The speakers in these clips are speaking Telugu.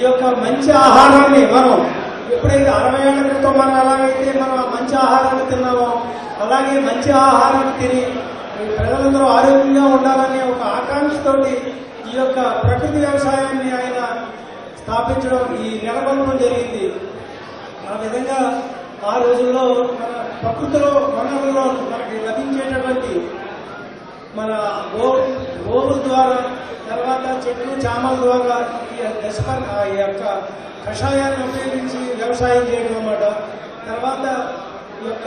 ఈ యొక్క మంచి ఆహారాన్ని మనం ఎప్పుడైతే అరవై ఏళ్ళ క్రితం మనం ఎలాగైతే మనం మంచి ఆహారాన్ని తిన్నామో అలాగే మంచి ఆహారాన్ని తిని ప్రజలందరూ ఆరోగ్యంగా ఉండాలనే ఒక ఆకాంక్షతోటి ఈ యొక్క ప్రకృతి వ్యవసాయాన్ని ఆయన స్థాపించడం ఈ నెలకొల్పడం జరిగింది. ఆ విధంగా ఆ రోజుల్లో మన ప్రకృతిలో వనరుల్లో మనకి లభించేటటువంటి మన గో గోవు ద్వారా తర్వాత చెట్లు చామల ద్వారా ఈ దశ ఈ యొక్క కషాయాన్ని ఉపయోగించి వ్యవసాయం చేయడం అన్నమాట. తర్వాత ఈ యొక్క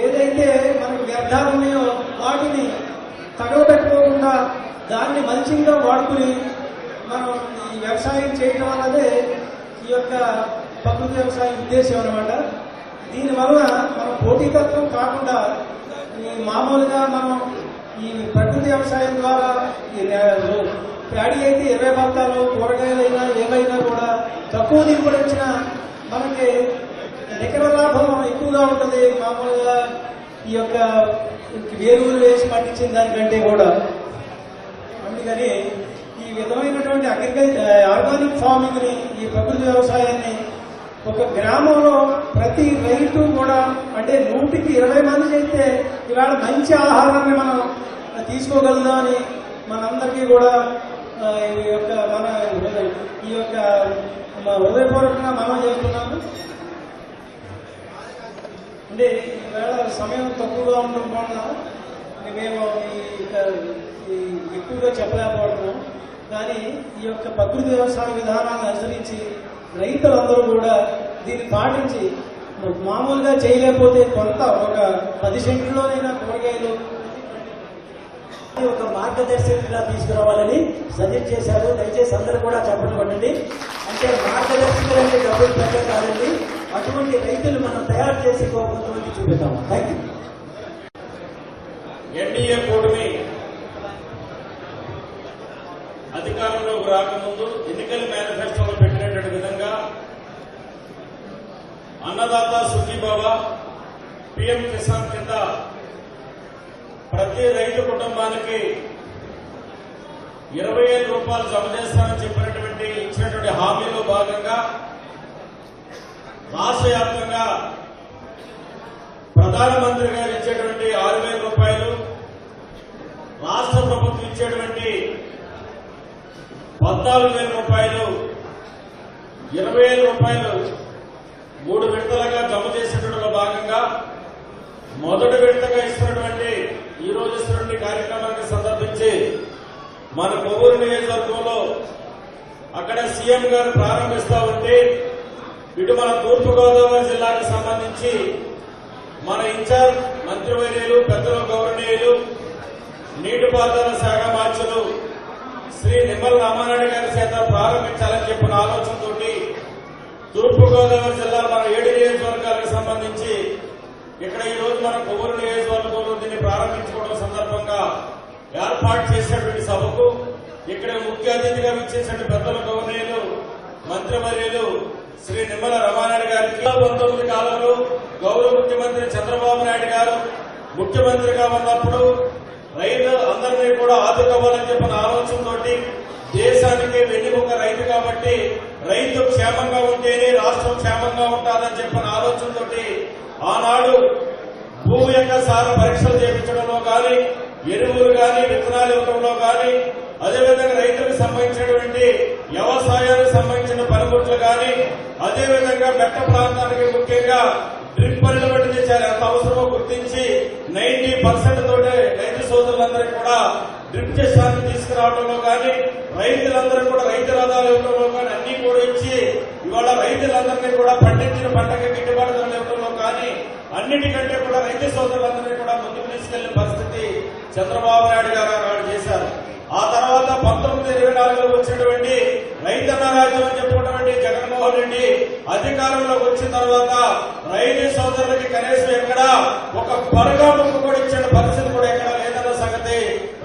ఏదైతే మనకు వ్యర్థాలు ఉన్నాయో వాటిని తగవబెట్టుకోకుండా దాన్ని మంచిగా వాడుకుని మనం ఈ వ్యవసాయం చేయడం అన్నదే ఈ యొక్క ప్రకృతి వ్యవసాయం ఉద్దేశం అనమాట దీనివల్ల మనం పోటీతత్వం కాకుండా మామూలుగా మనం ఈ ప్రకృతి వ్యవసాయం ద్వారా ఈ నే- ప్యాడీ అయితే ఇరవై బత్తాలు కూరగాయలైనా ఏవైనా కూడా తక్కువ దిగుబడి వచ్చినా మనకి నికర లాభం ఎక్కువగా ఉంటుంది. మామూలుగా ఈ యొక్క వేరువులు వేసి పండించిన దానికంటే కూడా. అందుకని ఈ విధమైనటువంటి అగ్రికల్చర్ ఆర్గానిక్ ఫార్మింగ్ని ఈ ప్రకృతి వ్యవసాయాన్ని ఒక గ్రామంలో ప్రతి రైతు కూడా అంటే నూటికి ఇరవై మంది చేస్తే ఇవాళ మంచి ఆహారాన్ని మనం తీసుకోగలుగుదామని మనందరికీ కూడా ఈ యొక్క మన ఈ యొక్క మా హృదయపూర్వకంగా మనం చేస్తున్నాము. అంటే ఈవేళ సమయం తక్కువగా ఉండడం వలన మేము ఈ ఎక్కువగా చెప్పలేకపోతున్నాం కానీ ఈ యొక్క ప్రకృతి వ్యవసాయ విధానాన్ని అనుసరించి రైతులందరూ కూడా దీన్ని పాటించి మామూలుగా చేయలేకపోతే కొంత ఒక పది సెంట్లోనైనా కూరగాయలు ఒక మార్గదర్శకంగా తీసుకురావాలని సజెస్ట్ చేశారు. దయచేసి అందరూ కూడా చెప్పండి కొట్టండి. అంటే మార్గదర్శకులు అంటే డబ్బులు పెద్ద కాదండి. అటువంటి రైతులు మనం తయారు చేసి కొంతమంది చూపిద్దాం. థ్యాంక్ యూ ఎన్డీఏ కూటమి అధికారంలోకి రాకముందు ఎన్నికల మేనిఫెస్టోలో పెట్టినటువంటి విధంగా అన్నదాత సుఖీబాబా పిఎం కిసాన్ కింద ప్రతి రైతు కుటుంబానికి ఇరవై ఐదు రూపాయలు జమ చేస్తానని చెప్పినటువంటి ఇచ్చినటువంటి హామీలో భాగంగా రాష్ట్ర వ్యాప్తంగా ప్రధానమంత్రి గారు ఇచ్చేటువంటి ఆరు వేల రూపాయలు రాష్ట్ర ప్రభుత్వం ఇచ్చేటువంటి పద్నాలుగు వేల రూపాయలు ఇరవై వేల రూపాయలు మూడు విడతలుగా జమ చేసినటువంటి భాగంగా మొదటి విడతగా ఇస్తున్నటువంటి ఈ రోజు కార్యక్రమాన్ని సందర్భించి మన కొవ్వూరు నియోజకవర్గంలో అక్కడ సీఎం గారు ప్రారంభిస్తా ఉంటే ఇటు మన తూర్పుగోదావరి జిల్లాకు సంబంధించి మన ఇన్ఛార్జ్ మంత్రివర్యులు పెద్దలు గౌరవనీయులు నీటిపారుదల శాఖ మార్చులు శ్రీ నిమ్మల రామానాయుడు గారి చేత ప్రారంభించాలని చెప్పిన ఆలోచనతోటి తూర్పుగోదావరి జిల్లా మన ఏడు నియోజకవర్గాలకు సంబంధించి ఏర్పాటు చేసినటువంటి సభకు ఇక్కడ ముఖ్య అతిథిగా విచ్చేసిన పెద్దల గౌరవనీయులు మంత్రివర్యులు శ్రీ నిమ్మల రమానాయుడు గారికి. పంతొమ్మిది కాలంలో గౌరవ ముఖ్యమంత్రి చంద్రబాబు నాయుడు గారు ముఖ్యమంత్రిగా ఉన్నప్పుడు రైతు అందరినీ కూడా ఆదుకోవాలని చెప్పిన ఆలోచనతో దేశానికి వెన్నుముక రైతు కాబట్టి రైతు క్షేమంగా ఉంటేనే రాష్ట్రం క్షేమంగా ఉంటుందని చెప్పిన ఆలోచనతో ఆనాడు భూమి యొక్క సార పరీక్షలు చేయించడంలో కానీ ఎరువులు కానీ విత్తనాలు ఇవ్వడంలో కానీ అదేవిధంగా రైతులకు సంబంధించినటువంటి వ్యవసాయానికి సంబంధించిన పనిముట్లు కానీ అదేవిధంగా మెట్ట ప్రాంతానికి ముఖ్యంగా డ్రిప్ పరిణబట్టి తెచ్చారు ఎంత అవసరమో గుర్తించి నైన్టీ పర్సెంట్ తోటి రైతు సోదరులందరికీ కూడా డ్రిప్ చేసాన్ని తీసుకురావడంలో కానీ రైతులందరూ కూడా రైతు రథాలు ఇవ్వడంలో కానీ అన్ని కూడా ఇచ్చి ఇవాళ రైతులందరినీ కూడా పండించిన పంటకి గిట్టుబాటు ఇవ్వడంలో కానీ అన్నిటికంటే కూడా రైతు సోదరులందరినీ కూడా ముందుకు తీసుకెళ్ళిన చంద్రబాబు నాయుడు గారు ఆనాడు చేశారు. ఆ తర్వాత పంతొమ్మిది ఇరవై నాలుగులో వచ్చినటువంటి రైతన్న రాజ్యం అని చెప్పుకున్నటువంటి జగన్మోహన్ రెడ్డి అధికారంలోకి వచ్చిన తర్వాత రైతు సోదరులకి కనీసం ఎక్కడ ఒక పరుగా ముక్కు కూడా ఇచ్చిన పరిస్థితి కూడా ఎక్కడ లేదన్న సంగతి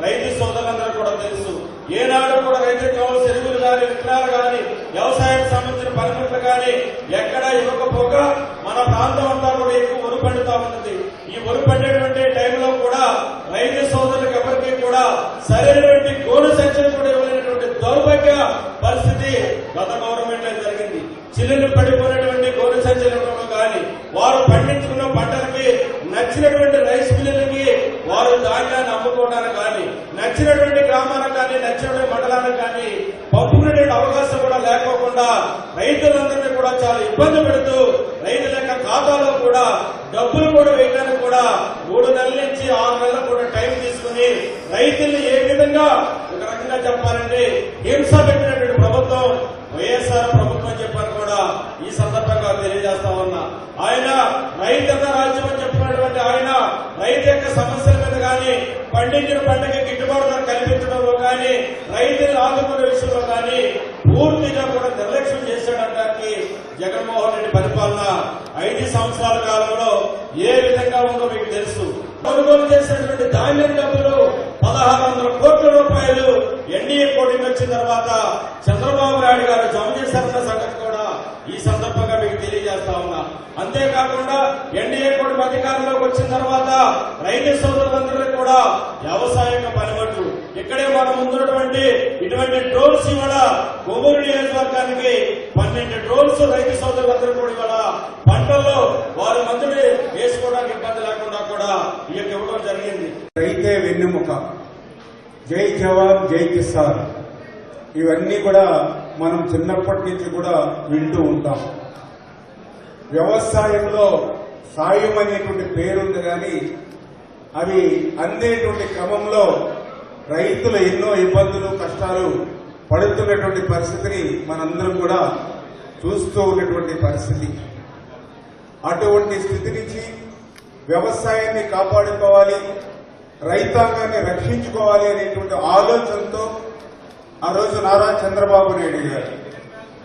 రైతు సోదరులందరూ కూడా తెలుసు. ఏనాడు కూడా రైతులు కావాల్సిన ఎరువులు కానీ విత్తనాలు కానీ వ్యవసాయానికి సంబంధించిన పనిముట్లు కానీ ఎక్కడ ఇవ్వకపోగా మన ప్రాంతం అంతా కూడా ఎక్కువ వరి పండుతా ఉన్నది. ఈ వరి పండేటువంటి టైంలో కూడా రైతు సోదరులకు కూడా సరైనటువంటి గోడు సంఖ్యలు కూడా ఇవ్వలేనటువంటి దౌర్భాగ్య పరిస్థితి గత గవర్నమెంట్లో జరిగింది. చిల్లులు పడిపోయినటువంటి గోడు సంఖ్యలు ఇవ్వడం కానీ వారు పండించుకున్న పంటలకి నచ్చినటువంటి రైస్ మిల్లులకి వారు ధాన్యాన్ని అమ్ముకోవడానికి కానీ నచ్చినటువంటి గ్రామానికి కానీ నచ్చినటువంటి మండలానికి కానీ పంపుకునే అవకాశం కూడా లేకోకుండా రైతులందరినీ కూడా చాలా ఇబ్బంది పెడుతూ రైతుల యొక్క ఖాతాలో కూడా డబ్బులు కూడా వేయడానికి కూడా మూడు నెలల నుంచి ఆరు నెలలు కూడా టైం తీసుకుని రైతుల్ని ఏ విధంగా ఒక రకంగా చెప్పాలంటే హింస పెట్టినటువంటి ప్రభుత్వం వైఎస్ఆర్ ప్రభుత్వం చెప్పని కూడా ఈ సందర్భంగా తెలియజేస్తా ఉన్నా. ఆయన రైతన్న రాజ్యం అని చెప్పినటువంటి ఆయన రైతు యొక్క సమస్యల మీద కానీ పండించిన పంటకి గిట్టుబాటు ధర కల్పించడంలో కానీ రైతులు ఆదుకునే విషయంలో కానీ పూర్తిగా కూడా నిర్లక్ష్యం చేశాడనడానికి జగన్మోహన్ రెడ్డి పరిపాలన ఐదు సంవత్సరాల కాలంలో ఏ విధంగా ఉందో మీకు తెలుసు. కొనుగోలు చేసినటువంటి ధాన్యం డబ్బులు పదహారు వందల కోట్ల రూపాయలు ఎన్డీఏ కూటమి వచ్చిన తర్వాత చంద్రబాబు నాయుడు గారు జమ చేశారన్న సంగతి ఈ సందర్భంగా మీకు తెలియజేస్తా ఉన్నా. అంతేకాకుండా ఎన్డీఏ కూడా అధికారంలోకి వచ్చిన తర్వాత రైతు సోదరులందరికీ కూడా వ్యవసాయక పనిమట్లు ఇక్కడే మనం ముందున్నటువంటి ఇటువంటి డ్రోన్స్ ఇవాళ కొవ్వూరు నియోజకవర్గానికి పన్నెండు డ్రోన్స్ రైతు సోదరులందరూ కూడా ఇవాళ పంటల్లో వారి మందుని వేసుకోవడానికి ఇబ్బంది లేకుండా కూడా ఈ యొక్క ఇవ్వడం జరిగింది. రైతే వెన్నెముక. జై జవాన్ జై కిసాన్. ఇవన్నీ కూడా మనం చిన్నప్పటి నుంచి కూడా వింటూ ఉంటాం. వ్యవసాయంలో సాయం అనేటువంటి పేరుంది కానీ అవి అందేటువంటి క్రమంలో రైతులు ఎన్నో ఇబ్బందులు కష్టాలు పడుతున్నటువంటి పరిస్థితిని మనందరం కూడా చూస్తూ ఉన్నటువంటి పరిస్థితి. అటువంటి స్థితి నుంచి వ్యవసాయాన్ని కాపాడుకోవాలి రైతాంగాన్ని రక్షించుకోవాలి అనేటువంటి ఆలోచనతో ఆ రోజు నారా చంద్రబాబు నాయుడు గారు.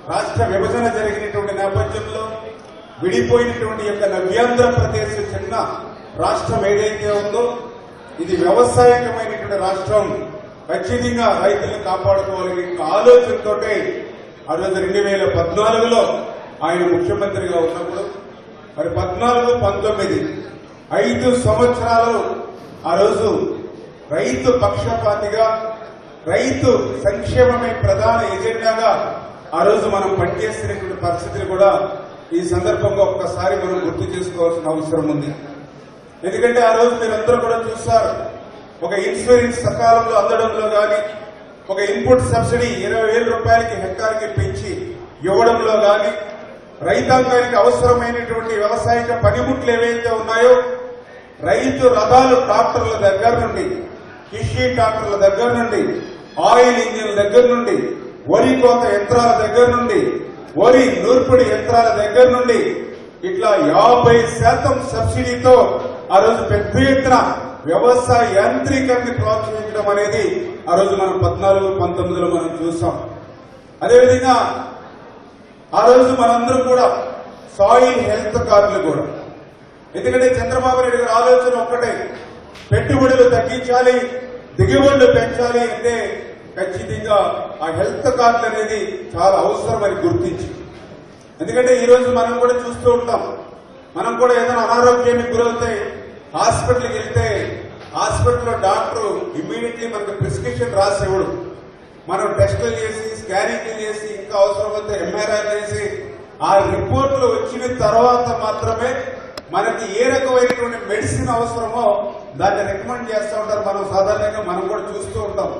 రాష్ట్ర విభజన జరిగినటువంటి నేపథ్యంలో విడిపోయినటువంటి యొక్క నవ్యాంధ్రప్రదేశ్ చిన్న రాష్ట్రం ఏదైతే ఉందో ఇది వ్యవసాయకమైనటువంటి రాష్ట్రం. ఖచ్చితంగా రైతులను కాపాడుకోవాలనే ఆలోచనతో ఆ రోజు రెండు వేల పద్నాలుగులో ఆయన ముఖ్యమంత్రిగా ఉన్నప్పుడు మరి పద్నాలుగు పంతొమ్మిది ఐదు సంవత్సరాలు ఆ రోజు రైతు పక్షపాతిగా రైతు సంక్షేమమే ప్రధాన ఎజెండాగా ఆ రోజు మనం పనిచేస్తున్నటువంటి పరిస్థితిని కూడా ఈ సందర్భంగా ఒక్కసారి మనం గుర్తు చేసుకోవాల్సిన అవసరం ఉంది. ఎందుకంటే ఆ రోజు మీరందరూ కూడా చూస్తారు ఒక ఇన్సూరెన్స్ సకాలంలో అందడంలో కానీ ఒక ఇన్పుట్ సబ్సిడీ ఇరవై వేల రూపాయలకి హెక్టార్కి పెంచి ఇవ్వడంలో కానీ రైతాంగానికి అవసరమైనటువంటి వ్యవసాయక పనిముట్లు ఏవైతే ఉన్నాయో రైతు రథాలు ట్రాక్టర్ల దగ్గర నుండి కృషి ట్రాక్టర్ల దగ్గర నుండి ఆయిల్ ఇంజిన్ల దగ్గర నుండి వరి కోత యంత్రాల దగ్గర నుండి వరి నూర్పిడి యంత్రాల దగ్గర నుండి ఇట్లా యాభై శాతం సబ్సిడీతో ఆ రోజు పెద్ద ఎత్తున వ్యవసాయ యాంత్రికాన్ని ప్రోత్సహించడం అనేది ఆ రోజు మనం పద్నాలుగు పంతొమ్మిదిలో మనం చూసాం. అదేవిధంగా ఆ రోజు మనందరం కూడా సాయిల్ హెల్త్ కార్డులు కూడా. ఎందుకంటే చంద్రబాబు నాయుడు గారి ఆలోచన ఒక్కటే పెట్టుబడులు తగ్గించాలి దిగుబడులు పెంచాలి అంటే ఖచ్చితంగా ఆ హెల్త్ కార్డులు అనేది చాలా అవసరం అని గుర్తించి ఎందుకంటే ఈ రోజు మనం కూడా చూస్తూ ఉంటాం. మనం కూడా ఏదైనా అనారోగ్యానికి గురవుతే హాస్పిటల్కి వెళ్తే హాస్పిటల్లో డాక్టర్ ఇమ్మీడియట్లీ మనకు ప్రిస్క్రిప్షన్ రాసి ఇవ్వడు. మనం టెస్టులు చేసి స్కానింగ్లు చేసి ఇంకా అవసరమైతే ఎంఆర్ఐ చేసి ఆ రిపోర్టులు వచ్చిన తర్వాత మాత్రమే మనకి ఏ రకమైనటువంటి మెడిసిన్ అవసరమో దాన్ని రికమెండ్ చేస్తూ ఉంటారు. మనం సాధారణంగా మనం కూడా చూస్తూ ఉంటాం.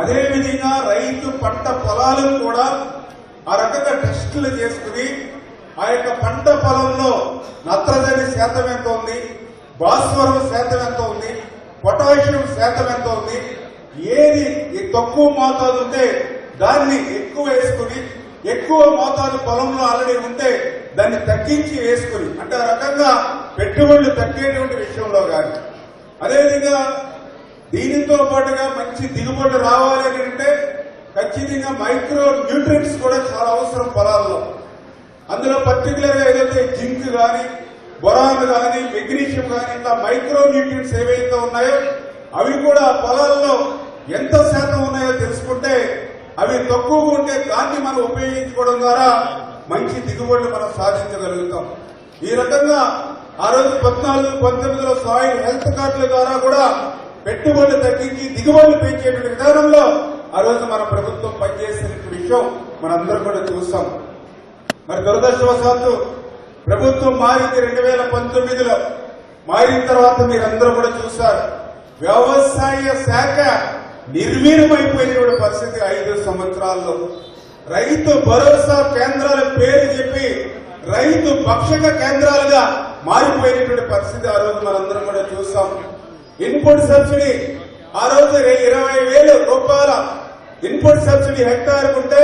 అదేవిధంగా రైతు పంట పొలాలను కూడా ఆ రకంగా టెస్టులు చేసుకుని ఆ యొక్క పంట పొలంలో నత్రజని శాతం ఎంత ఉంది? భాస్వరం శాతం ఎంత ఉంది? పొటాషియం శాతం ఎంత ఉంది? ఏది తక్కువ మోతాదు ఉంటే దాన్ని ఎక్కువ వేసుకుని ఎక్కువ మోతాదు పొలంలో ఆల్రెడీ ఉంటే దాన్ని తగ్గించి వేసుకుని అంటే రకంగా పెట్టుబడులు తగ్గేటువంటి విషయంలో కానీ అదేవిధంగా దీనితో పాటుగా మంచి దిగుబడి రావాలి అని అంటే ఖచ్చితంగా మైక్రో న్యూట్రియంట్స్ కూడా చాలా అవసరం పొలాల్లో. అందులో పర్టికులర్గా ఏదైతే జింక్ గాని బొరాన్ గాని మెగ్నీషియం గాని ఇట్లా మైక్రో న్యూట్రియంట్స్ ఏవైతే ఉన్నాయో అవి కూడా పొలాల్లో ఎంత శాతం ఉన్నాయో తెలుసుకుంటే అవి తక్కువగా ఉంటే దాన్ని మనం ఉపయోగించుకోవడం ద్వారా మంచి దిగుబడులు మనం సాధించగలుగుతాం. ఈ రకంగా ఆ రోజు పద్నాలుగు పంతొమ్మిదిలో సాయిల్ హెల్త్ కార్డుల ద్వారా కూడా పెట్టుబడులు తగ్గించి దిగుబడులు పెంచేటువంటి విధానంలో ఆ రోజు మన ప్రభుత్వం పనిచేసిన విషయం మనందరం కూడా చూస్తాం మరి దురదృష్టవశాత్తు ప్రభుత్వం మారింది రెండు వేల పంతొమ్మిదిలో. మారిన తర్వాత మీరందరూ కూడా చూశారు. వ్యవసాయ శాఖ నిర్వీర్యమైపోయినటువంటి పరిస్థితి ఐదు సంవత్సరాల్లో. రైతు భరోసా కేంద్రాల పేరు చెప్పి రైతు భక్షక కేంద్రాలుగా మారిపోయినటువంటి పరిస్థితి ఆ రోజు మనందరం కూడా చూసాం. ఇన్పుట్ సబ్సిడీ ఆ రోజు ఇరవై వేలు రూపాయల ఇన్పుట్ సబ్సిడీ హెక్టార్ ఉంటే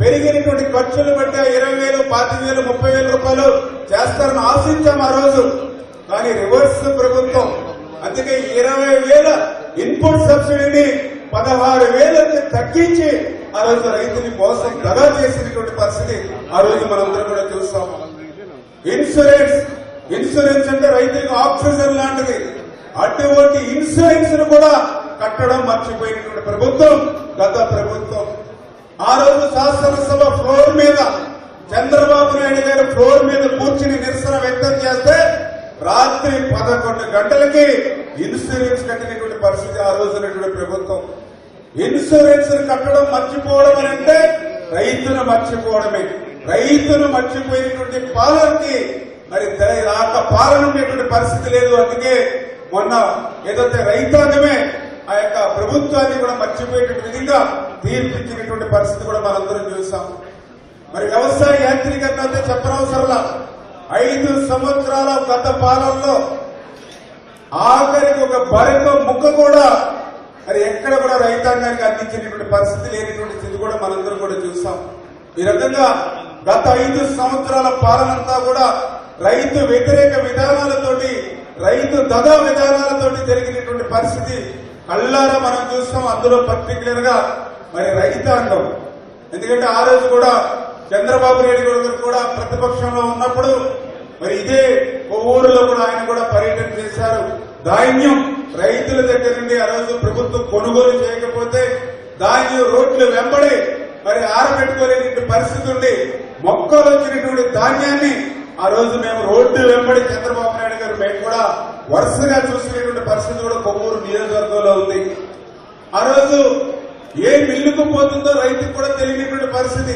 పెరిగినటువంటి ఖర్చులు బట్టి ఇరవై వేలు పాతి వేలు ముప్పై వేల రూపాయలు చేస్తారని ఆశించాం ఆ రోజు. కానీ రివర్స్ ప్రభుత్వం అందుకే ఇరవై వేల ఇన్పుట్ సబ్సిడీని పదహారు వేలకి తగ్గించి ఆ రోజు రైతుని మోసం దగా చేసినటువంటి పరిస్థితి ఆ రోజు మనందరం కూడా చూస్తాం. ఇన్సూరెన్స్ ఇన్సూరెన్స్ అంటే రైతులకు ఆక్సిజన్ లాంటిది. అటువంటి ఇన్సూరెన్స్ను కూడా కట్టడం మర్చిపోయినటువంటి ప్రభుత్వం గత ప్రభుత్వం. ఆ రోజు శాసనసభ ఫ్లోర్ మీద చంద్రబాబు నాయుడు గారు ఫ్లోర్ మీద కూర్చుని నిరసన వ్యక్తం చేస్తే రాత్రి పదకొండు గంటలకి ఇన్సూరెన్స్ కట్టినటువంటి పరిస్థితి ఆ రోజు ప్రభుత్వం. ఇన్సూరెన్స్ కట్టడం మర్చిపోవడం అని అంటే రైతును మర్చిపోవడమే. రైతును మర్చిపోయినటువంటి పాలనకి మరి రాక పాలన ఉండేటువంటి పరిస్థితి లేదు. అందుకే మొన్న ఏదైతే రైతాంగమే ఆ యొక్క ప్రభుత్వాన్ని కూడా మర్చిపోయేటువంటి విధంగా తీర్పిచ్చినటువంటి పరిస్థితి కూడా మనందరం చూసాం. మరి వ్యవసాయ యాంత్రీకరణ అయితే చెప్పనవసరంలా ఐదు సంవత్సరాల గత పాలనలో ఆఖరికి ఒక బరితో ముక్క కూడా మరి ఎక్కడ కూడా రైతాంగానికి అందించినటువంటి పరిస్థితి లేనటువంటి స్థితి కూడా మనందరం కూడా చూస్తాం. ఈ రకంగా గత ఐదు సంవత్సరాల పాలనంతా కూడా రైతు వ్యతిరేక విధానాలతోటి రైతు దదా విధానాలతోటి జరిగినటువంటి పరిస్థితి కళ్ళారా మనం చూస్తాం. అందులో పర్టికులర్గా మరి రైతాంగం. ఎందుకంటే ఆ రోజు కూడా చంద్రబాబు నాయుడు గారు కూడా ప్రతిపక్షంలో ఉన్నప్పుడు మరి ఇదే ఊరిలో కూడా ఆయన కూడా పర్యటన చేశారు. ధాన్యం రైతుల దగ్గర నుండి ఆ రోజు ప్రభుత్వం కొనుగోలు చేయకపోతే ధాన్యం రోడ్లు వెంబడి మరి ఆరబెట్టుకోలేని పరిస్థితి ఉండి మొక్కలు వచ్చినటువంటి ధాన్యాన్ని ఆ రోజు మేము రోడ్డు వెంబడి చంద్రబాబు నాయుడు గారు మేము కూడా వరుసగా చూసినటువంటి పరిస్థితి కూడా కొవ్వూరు నియోజకవర్గంలో ఉంది. ఆ రోజు ఏ మిల్లుకు పోతుందో రైతుకు కూడా తెలియనటువంటి పరిస్థితి.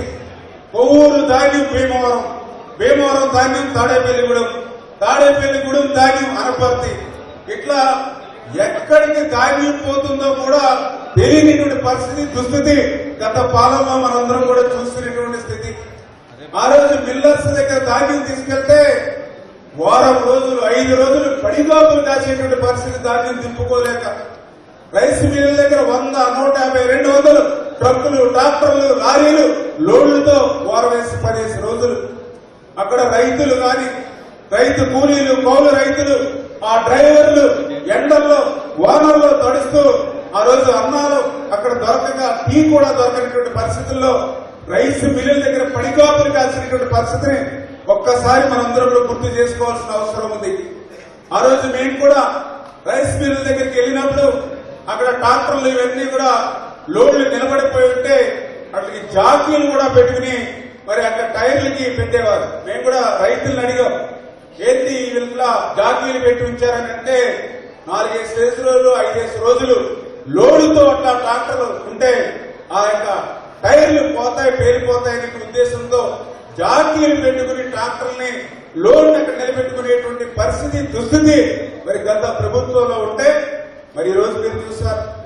కొవ్వూరు ధాన్యం భీమవరం. భీమవరం ధాన్యం తాడేపల్లిగూడెం తాడేపల్లిగూడెం ధాన్యం అనపర్తి. ఇట్లా ఎక్కడికి ధాన్యం పోతుందో కూడా తెలియనిటువంటి పరిస్థితి దుస్థితి. గత పాలనలో మనందరం కూడా చూస్తున్నటువంటి స్థితి. ఆ రోజు మిల్లర్స్ దగ్గర ధాన్యం తీసుకెళ్తే వారం రోజులు ఐదు రోజులు పడిగాపులు కాసేటువంటి పరిస్థితి ధాన్యం దింపుకోలేక రైస్ మిల్లుల దగ్గర వంద నూట యాభై రెండు వందలు ట్రక్కులు ట్రాక్టర్లు లారీలు లోడ్లతో ఓరవేసి పడేసి రోజులు. అక్కడ రైతులు కాని రైతు కూలీలు కౌలు రైతులు ఆ డ్రైవర్లు ఎండల్లో వానల్లో తడుస్తూ ఆ రోజు అన్నాలు అక్కడ దొరకక టీ కూడా దొరకనటువంటి పరిస్థితుల్లో రైస్ మిల్లుల దగ్గర పడికాపులు కాల్సినటువంటి పరిస్థితిని ఒక్కసారి మనందరం కూడా గుర్తు చేసుకోవాల్సిన అవసరం ఉంది. ఆ రోజు మేము కూడా రైస్ మిల్లుల దగ్గరికి వెళ్ళినప్పుడు అక్కడ ట్రాక్టర్లు ఇవన్నీ కూడా లోడ్లు నిలబడిపోయి ఉంటే అట్లకి జాకీలు కూడా పెట్టుకుని మరి అక్కడ టైర్లకి పెట్టేవారు. మేము కూడా రైతులను అడిగాం ఏంటి వీళ్ళ జాకీలు పెట్టి ఉంచారని అంటే నాలుగేసి రోజులు ఐదేసి రోజులు లోడుతో అట్లా ట్రాక్టర్లు ఉంటే ఆ యొక్క టైర్లు పోతాయి పేలిపోతాయి ఉద్దేశంతో జాతీయులు పెట్టుకుని ట్రాక్టర్ని లోన్ అక్కడ నిలబెట్టుకునేటువంటి పరిస్థితి దుస్థితి మరి గత ప్రభుత్వంలో ఉంటే మరి ఈ రోజు మీరు చూస్తారు.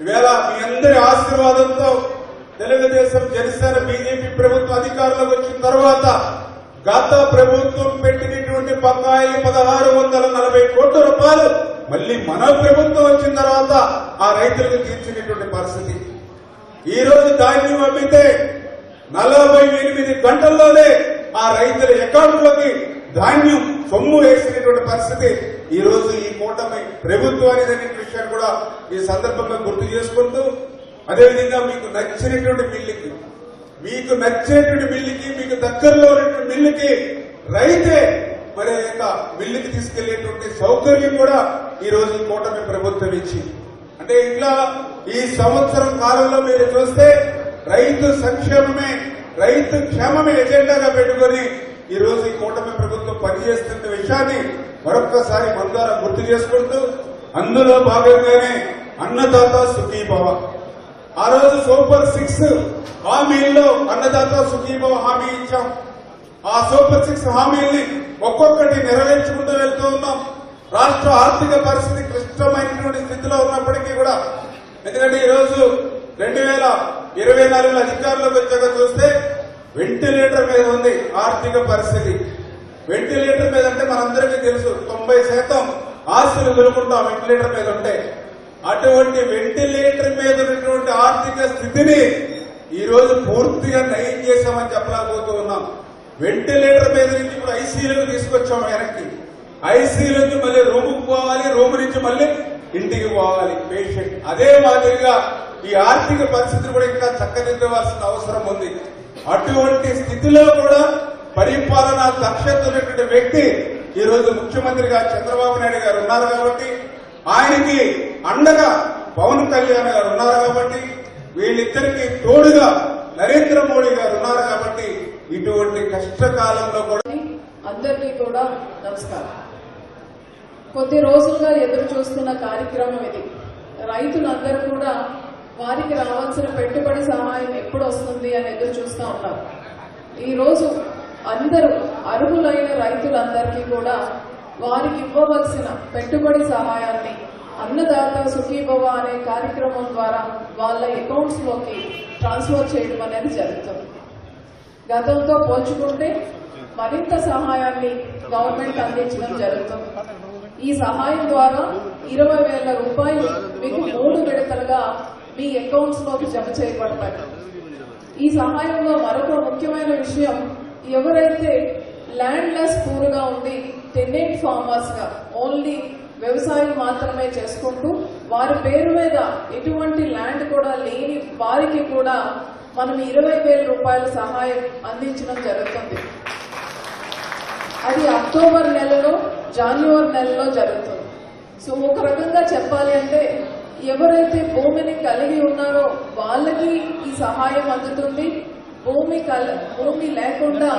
ఈవేళ మీ అందరి ఆశీర్వాదంతో తెలుగుదేశం జనసేన బీజేపీ ప్రభుత్వం అధికారంలోకి వచ్చిన తర్వాత గత ప్రభుత్వం పెట్టినటువంటి బకాయి పదహారు వందల నలభై కోట్ల రూపాయలు మళ్ళీ మన ప్రభుత్వం వచ్చిన తర్వాత ఆ రైతులకు తీర్చినటువంటి పరిస్థితి. ఈ రోజు ధాన్యం అమ్మితే నలభై ఎనిమిది గంటల్లోనే ఆ రైతుల అకౌంట్లోకి ధాన్యం సొమ్ము వేసినటువంటి పరిస్థితి ఈ రోజు ఈ కూటమి ప్రభుత్వానికి అనే విషయాన్ని కూడా ఈ సందర్భంగా గుర్తు చేసుకుంటూ అదేవిధంగా మీకు నచ్చినటువంటి మిల్లుకి మీకు నచ్చేటువంటి మిల్లుకి మీకు దగ్గరలో ఉన్నటువంటి మిల్లుకి రైతే మరి యొక్క మిల్లుకి తీసుకెళ్ళేటువంటి సౌకర్యం కూడా ఈ రోజు ఈ కూటమి ప్రభుత్వం ఇచ్చింది. అంటే ఇట్లా ఈ సంవత్సరం కాలంలో మీరు చూస్తే రైతు సంక్షేమమే రైతు క్షేమమే ఎజెండాగా పెట్టుకొని ఈ రోజు ఈ కూటమి ప్రభుత్వం పనిచేస్తున్న విషయాన్ని మరొక్కసారి మన గుర్తు చేసుకుంటూ అందులో భాగంగానే అన్నదాత సుఖీభవ. ఆ రోజు సూపర్ సిక్స్ హామీల్లో అన్నదాత సుఖీభవ హామీ ఇచ్చాం. ఆ సూపర్ సిక్స్ హామీల్ని ఒక్కొక్కటి నెరవేర్చుకుంటూ వెళ్తూ ఉన్నాం. రాష్ట్ర ఆర్థిక పరిస్థితి క్లిష్టమైనటువంటి స్థితిలో ఉన్నప్పటికీ కూడా ఎందుకంటే ఈరోజు రెండు వేల ఇరవై నాలుగులో అధికారంలోకి వచ్చాక చూస్తే వెంటిలేటర్ మీద ఉంది ఆర్థిక పరిస్థితి. వెంటిలేటర్ మీద అంటే మనందరికీ తెలుసు తొంభై శాతం ఆస్తులు వెలుకుంటాం వెంటిలేటర్ మీద ఉంటే. అటువంటి వెంటిలేటర్ మీద ఉన్నటువంటి ఆర్థిక స్థితిని ఈ రోజు పూర్తిగా నయం చేశామని చెప్పలేకపోతూ ఉన్నాం. వెంటిలేటర్ మీద నుంచి ఇప్పుడు ఐసీయూలకు తీసుకొచ్చాం వెనక్కి ఐసీయూ నుంచి మళ్ళీ రూముకు పోవాలి రూమ్ నుంచి మళ్ళీ ఇంటికి పోవాలి. పేషెంట్ అదే మాదిరిగా ఈ ఆర్థిక పరిస్థితిని కూడా ఇంకా చక్కదిద్దవలసిన అవసరం ఉంది. అటువంటి స్థితిలో కూడా పరిపాలన దక్షత ఉన్నటువంటి వ్యక్తి ఈ రోజు ముఖ్యమంత్రిగా చంద్రబాబు నాయుడు గారు ఉన్నారు కాబట్టి ఆయనకి అండగా పవన్ కళ్యాణ్ గారు ఉన్నారు కాబట్టి వీళ్ళిద్దరికి తోడుగా నరేంద్ర మోడీ గారు ఉన్నారు కాబట్టి ఇటువంటి కష్టకాలంలో కూడా అందరికీ కూడా నమస్కారం. కొద్ది రోజులుగా ఎదురు చూస్తున్న కార్యక్రమం ఇది. రైతులందరూ కూడా వారికి రావాల్సిన పెట్టుబడి సహాయం ఎప్పుడు వస్తుంది అని ఎదురు చూస్తూ ఉన్నారు. ఈ రోజు అందరూ అర్హులైన రైతులందరికీ కూడా వారికి ఇవ్వవలసిన పెట్టుబడి సహాయాన్ని అన్నదాత సుఖీభవ అనే కార్యక్రమం ద్వారా వాళ్ళ అకౌంట్స్లోకి ట్రాన్స్ఫర్ చేయడం అనేది జరుగుతుంది. గతంతో పోల్చుకుంటే మరింత సహాయాన్ని గవర్నమెంట్ అందించడం జరుగుతుంది. ఈ సహాయం ద్వారా ఇరవై వేల రూపాయలు మీకు మూడు విడతలుగా మీ అకౌంట్స్లోకి జమ చేయబడతాయి. ఈ సహాయంలో మరొక ముఖ్యమైన విషయం ఎవరైతే ల్యాండ్ లెస్ పూర్గా ఉండి టెనెంట్ ఫార్మర్స్గా ఓన్లీ వ్యవసాయం మాత్రమే చేసుకుంటూ వారి పేరు మీద ఎటువంటి ల్యాండ్ కూడా లేని వారికి కూడా మనం ఇరవై వేల రూపాయల సహాయం అందించడం జరుగుతుంది. అది అక్టోబర్ నెలలో జాన్యువరి నెలలో జరుగుతుంది. సో ఒక రకంగా చెప్పాలి అంటే ఎవరైతే భూమిని కలిగి ఉన్నారో వాళ్ళకి ఈ సహాయం అందుతుంది. భూమి కల భూమి లేకుండా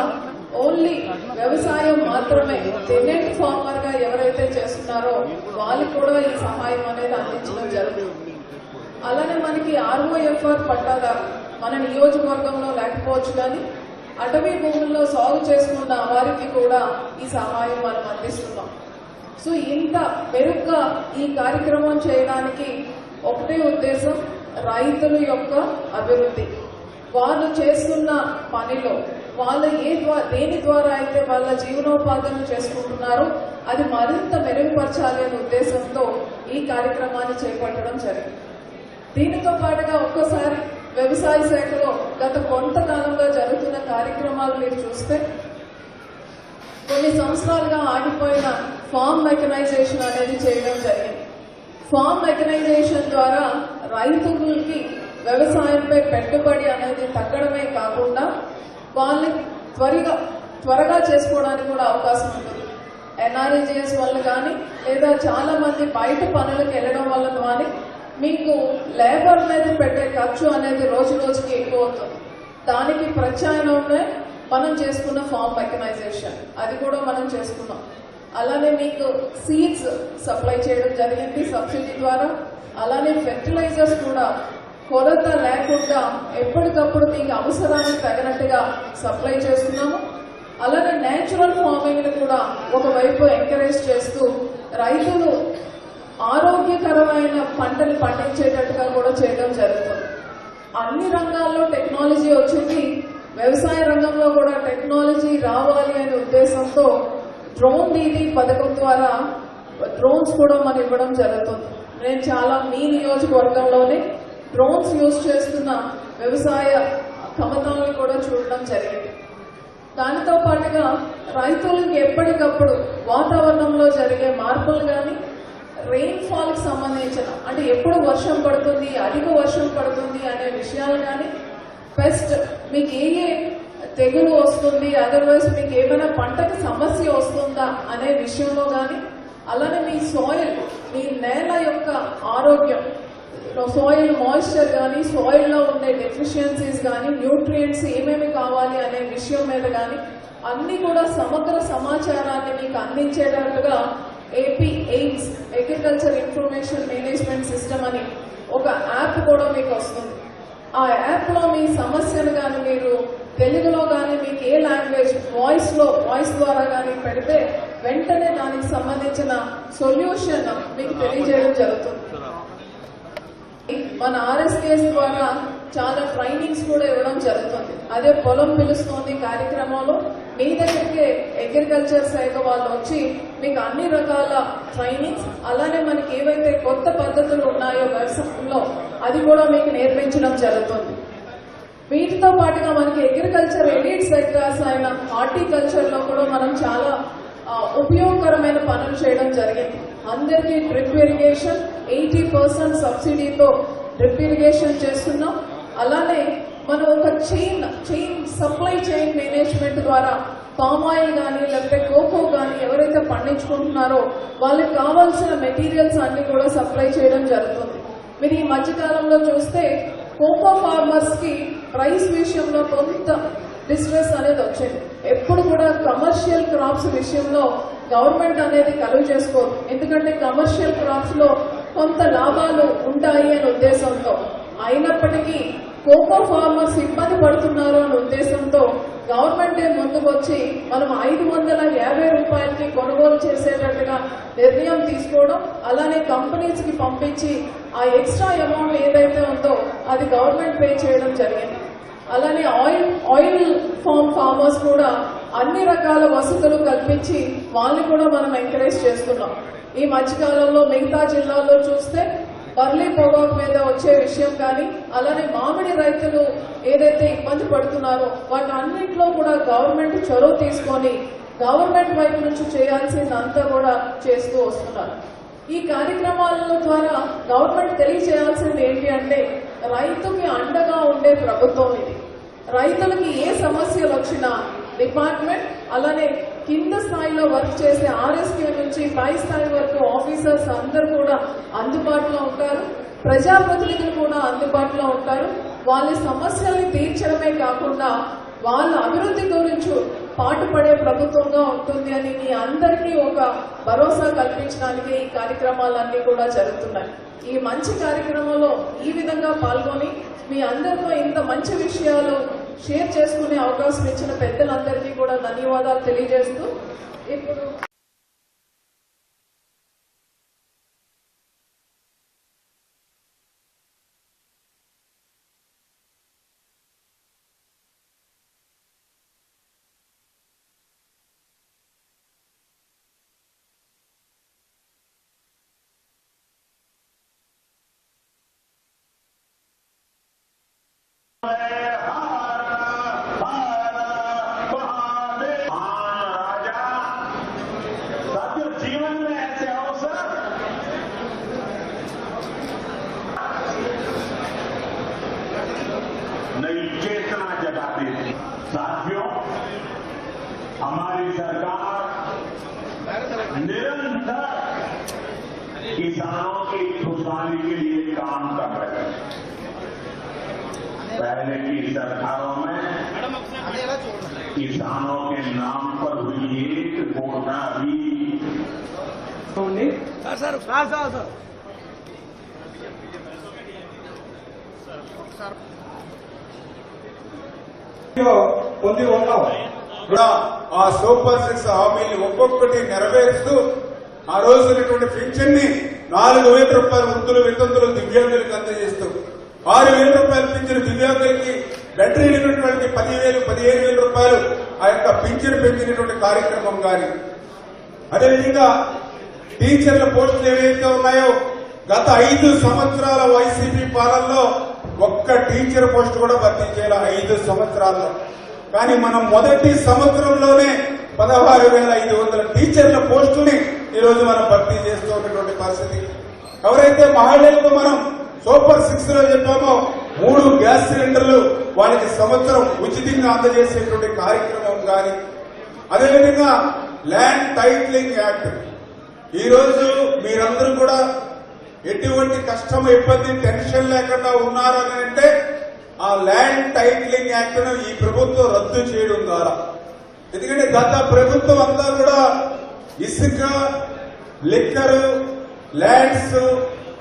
ఓన్లీ వ్యవసాయం మాత్రమే టెనెంట్ ఫార్మర్గా ఎవరైతే చేస్తున్నారో వాళ్ళకి కూడా ఈ సహాయం అనేది అందించడం జరుగుతుంది. అలానే మనకి ఆర్ఓఎఫ్ఆర్ పట్టాదారు మన నియోజకవర్గంలో లేకపోవచ్చు కానీ అటవీ భూముల్లో సాగు చేసుకున్న వారికి కూడా ఈ సహాయం మనం అందిస్తున్నాం. సో ఇంత మెరుగ్గా ఈ కార్యక్రమం చేయడానికి ఒకటే ఉద్దేశం రైతుల యొక్క అభివృద్ధి. వాళ్ళు చేస్తున్న పనిలో వాళ్ళ ఏ ద్వారా దేని ద్వారా అయితే వాళ్ళ జీవనోపాధులను చేసుకుంటున్నారో అది మరింత మెరుగుపరచాలి అనే ఉద్దేశంతో ఈ కార్యక్రమాన్ని చేపట్టడం జరిగింది. దీనితో పాటుగా ఒక్కసారి వ్యవసాయ శాఖలో గత కొంతకాలంగా జరుగుతున్న కార్యక్రమాలు మీరు చూస్తే కొన్ని సంవత్సరాలుగా ఆగిపోయిన ఫామ్ మెకనైజేషన్ అనేది చేయడం జరిగింది. ఫామ్ మెకనైజేషన్ ద్వారా రైతులకి వ్యవసాయంపై పెట్టుబడి అనేది తగ్గడమే కాకుండా వాళ్ళని త్వరగా త్వరగా చేసుకోవడానికి కూడా అవకాశం ఉంటుంది. ఎన్ఆర్ఈజిఎస్ వల్ల కానీ లేదా చాలామంది బయట పనులకు వెళ్ళడం వల్ల కానీ మీకు లేబర్ మీద పెట్టే ఖర్చు అనేది రోజు రోజుకి ఎక్కువ అవుతుంది. దానికి ప్రత్యామ్నాయమే మనం చేసుకున్న ఫామ్ మెకనైజేషన్ అది కూడా మనం చేసుకున్నాం. అలానే మీకు సీడ్స్ సప్లై చేయడం జరిగింది సబ్సిడీ ద్వారా. అలానే ఫెర్టిలైజర్స్ కూడా కొరత లేకుండా ఎప్పటికప్పుడు మీకు అవసరానికి తగినట్టుగా సప్లై చేస్తున్నాము. అలానే నేచురల్ ఫార్మింగ్ని కూడా ఒకవైపు ఎంకరేజ్ చేస్తూ రైతులు ఆరోగ్యకరమైన పంటలు పండించేటట్టుగా కూడా చేయడం జరుగుతుంది. అన్ని రంగాల్లో టెక్నాలజీ వచ్చింది. వ్యవసాయ రంగంలో కూడా టెక్నాలజీ రావాలి అనే ఉద్దేశంతో డ్రోన్ దీదీ పథకం ద్వారా డ్రోన్స్ కూడా మనం ఇవ్వడం జరుగుతుంది. నేను చాలా మీ నియోజకవర్గంలోనే డ్రోన్స్ యూజ్ చేస్తున్న వ్యవసాయ కమతాలను కూడా చూడడం జరిగింది. దానితో పాటుగా రైతులకు ఎప్పటికప్పుడు వాతావరణంలో జరిగే మార్పులు కానీ రెయిన్ ఫాల్ సంబంధించిన అంటే ఎప్పుడు వర్షం పడుతుంది అధిక వర్షం పడుతుంది అనే విషయాలు కానీ పెస్ట్ మీకు ఏ ఏ తెగులు వస్తుంది అదర్వైజ్ మీకు ఏమైనా పంటకి సమస్య వస్తుందా అనే విషయంలో కానీ అలానే మీ సాయిల్ మీ నేల యొక్క ఆరోగ్యం సాయిల్ మాయిశ్చర్ కానీ సాయిల్లో ఉండే డెఫిషియన్సీస్ కానీ న్యూట్రియంట్స్ ఏమేమి కావాలి అనే విషయం మీద కానీ అన్ని కూడా సమగ్ర సమాచారాన్ని మీకు అందించేటట్టుగా AP AIMS agriculture information management system అని ఒక యాప్ కూడా మీకు వస్తుంది. ఆ యాప్లో మీ సమస్యను కానీ మీరు తెలుగులో కానీ మీకు ఏ లాంగ్వేజ్ వాయిస్లో వాయిస్ ద్వారా కానీ పెడితే వెంటనే దానికి సంబంధించిన సొల్యూషన్ మీకు తెలియజేయడం జరుగుతుంది. మన ఆర్ఎస్కేఎస్ ద్వారా చాలా ట్రైనింగ్స్ కూడా ఇవ్వడం జరుగుతుంది. అదే పొలం పిలుస్తోంది కార్యక్రమంలో. మీ దగ్గరికి అగ్రికల్చర్ శాఖ వాళ్ళు వచ్చి మీకు అన్ని రకాల ట్రైనింగ్స్ అలానే మనకి ఏవైతే కొత్త పద్ధతులు ఉన్నాయో వ్యవసాయంలో అది కూడా మీకు నేర్పించడం జరుగుతుంది. వీటితో పాటుగా మనకి అగ్రికల్చర్ ఎలీట్ సెక్టార్స్ అయిన హార్టికల్చర్లో కూడా మనం చాలా ఉపయోగకరమైన పనులు చేయడం జరిగింది. అందరికీ డ్రిప్ ఇరిగేషన్ ఎయిటీ పర్సెంట్ సబ్సిడీతో డ్రిప్ ఇరిగేషన్ చేస్తున్నాం. అలానే మనం ఒక chain chain supply chain management ద్వారా పామ్ ఆయిల్ కానీ లేకపోతే కోకో కానీ ఎవరైతే పండించుకుంటున్నారో వాళ్ళకి కావాల్సిన మెటీరియల్స్ అన్ని కూడా సప్లై చేయడం జరుగుతుంది. మీరు ఈ మధ్యకాలంలో చూస్తే కోకో ఫార్మర్స్కి ప్రైస్ విషయంలో కొంత డిస్ట్రెస్ అనేది వచ్చింది. ఎప్పుడు కూడా కమర్షియల్ క్రాప్స్ విషయంలో గవర్నమెంట్ అనేది కలుగు చేసుకోదు ఎందుకంటే కమర్షియల్ క్రాప్స్లో కొంత లాభాలు ఉంటాయి అనే ఉద్దేశంతో అయినప్పటికీ కోకో ఫార్మర్స్ ఇబ్బంది పడుతున్నారు అనే ఉద్దేశంతో గవర్నమెంటే ముందుకొచ్చి మనం ఐదు వందల యాభై రూపాయలకి కొనుగోలు చేసేటట్టుగా నిర్ణయం తీసుకోవడం అలానే కంపెనీస్కి పంపించి ఆ ఎక్స్ట్రా అమౌంట్ ఏదైతే ఉందో అది గవర్నమెంట్ పే చేయడం జరిగింది. అలానే ఆయిల్ ఆయిల్ ఫామ్ ఫార్మర్స్ కూడా అన్ని రకాల వసతులు కల్పించి వాళ్ళని కూడా మనం ఎంకరేజ్ చేస్తున్నాం. ఈ మధ్యకాలంలో మిగతా జిల్లాల్లో చూస్తే బర్లీ పొగాకు మీద వచ్చే విషయం కానీ అలానే మామిడి రైతులు ఏదైతే ఇబ్బంది పడుతున్నారో వాటి అన్నింటిలో కూడా గవర్నమెంట్ చొరవ తీసుకొని గవర్నమెంట్ వైపు నుంచి చేయాల్సిందంతా కూడా చేస్తూ వస్తున్నారు. ఈ కార్యక్రమాల ద్వారా గవర్నమెంట్ తెలియజేయాల్సింది ఏంటి అంటే రైతుకి అండగా ఉండే ప్రభుత్వం ఇది. రైతులకి ఏ సమస్యలు వచ్చినా డిపార్ట్మెంట్ అలానే కింద స్థాయిలో వర్క్ చేసే ఆర్ఎస్కే నుంచి పై స్థాయి వరకు ఆఫీసర్స్ అందరు కూడా అందుబాటులో ఉంటారు. ప్రజాప్రతినిధులు కూడా అందుబాటులో ఉంటారు. వాళ్ళ సమస్యల్ని తీర్చడమే కాకుండా వాళ్ళ అభివృద్ధి గురించి పాటుపడే ప్రభుత్వంగా ఉంటుంది అని మీ అందరికీ ఒక భరోసా కల్పించడానికి ఈ కార్యక్రమాలన్నీ కూడా జరుగుతున్నాయి. ఈ మంచి కార్యక్రమంలో ఈ విధంగా పాల్గొని మీ అందరితో ఇంత మంచి విషయాలు షేర్ చేసుకునే అవకాశం ఇచ్చిన పెద్దలందరికీ కూడా ధన్యవాదాలు తెలియజేస్తూ ఇప్పుడు हमारी सरकार निरंतर किसानों की खुशहाली के लिए काम कर रही है। पहले की सरकारों में किसानों के नाम पर हुई एक घोषणा भी ఉంది పొంది ఉన్నాం కూడా ఆ సూపర్ సిక్స్ హామీని ఒక్కొక్కటి నెరవేరుస్తూ ఆ రోజునటువంటి పెన్షన్ ని నాలుగు వేల రూపాయల వృద్ధులు వితంతులు దివ్యాంగులకు అందజేస్తూ ఆరు వేల రూపాయలు పింఛను దివ్యాంగులకి బెటర్ అయినటువంటి పదివేలు పదిహేను వేల రూపాయలు ఆ యొక్క పింఛను పెంచినటువంటి కార్యక్రమం కానీ. అదేవిధంగా టీచర్ల పోస్టులు ఏవైతే ఉన్నాయో గత ఐదు సంవత్సరాల వైసీపీ పాలనలో ఒక్క టీచర్ పోస్ట్ కూడా భర్తీ చేయాలి ఐదు సంవత్సరాల్లో. కానీ మనం మొదటి సంవత్సరంలోనే పదహారు వేల ఐదు వందల టీచర్ల పోస్టుని ఈరోజు మనం భర్తీ చేస్తూ ఉన్నటువంటి పరిస్థితి. ఎవరైతే మహిళలకు మనం సూపర్ సిక్స్లో చెప్పామో మూడు గ్యాస్ సిలిండర్లు వాళ్ళకి సంవత్సరం ఉచితంగా అందజేసేటువంటి కార్యక్రమం కానీ అదేవిధంగా ల్యాండ్ టైట్లింగ్ యాక్ట్. ఈ రోజు మీరందరూ కూడా ఎటువంటి కష్టం ఇబ్బంది టెన్షన్ లేకుండా ఉన్నారని అంటే ఆ ల్యాండ్ టైటిలింగ్ యాక్ట్ను ఈ ప్రభుత్వం రద్దు చేయడం ద్వారా. ఎందుకంటే గత ప్రభుత్వం అంతా కూడా ఇసుక లిక్కరు ల్యాండ్స్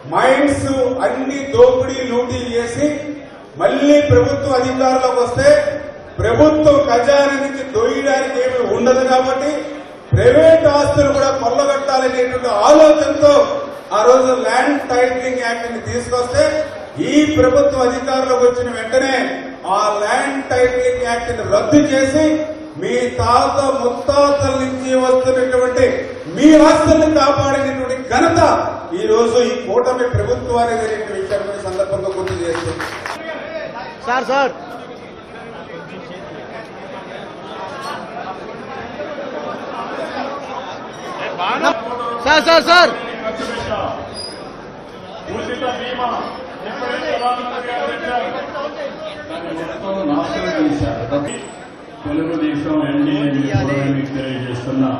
మైండ్స్ అన్ని దోపిడీ లూటీ చేసి మళ్ళీ ప్రభుత్వ అధికారంలోకి వస్తే ప్రభుత్వం ఖజానా నుంచి దొయ్యడానికి ఏమి ఉండదు కాబట్టి ప్రైవేట్ ఆస్తులు కూడా కొల్లగట్టాలనేటువంటి ఆలోచనతో ఆ రోజు ల్యాండ్ టైటిలింగ్ యాక్ట్ని తీసుకొస్తే ఈ ప్రభుత్వం అధికారంలోకి వచ్చిన వెంటనే ఆ ల్యాండ్ టైటిలింగ్ యాక్ట్ని రద్దు చేసి మీ తాత ముత్తాతల నుంచి వస్తున్నటువంటి మీ ఆస్తుల్ని కాపాడినటువంటి ఘనత ఈ రోజు ఈ కూటమి ప్రభుత్వానికి విషయాన్ని ఈ సందర్భంగా గుర్తు చేస్తుంది. Sir sir. Sir sir sir. ఉచిత బీమా తెలుగుదేశం ఎన్డీఏ తెలియజేస్తున్నా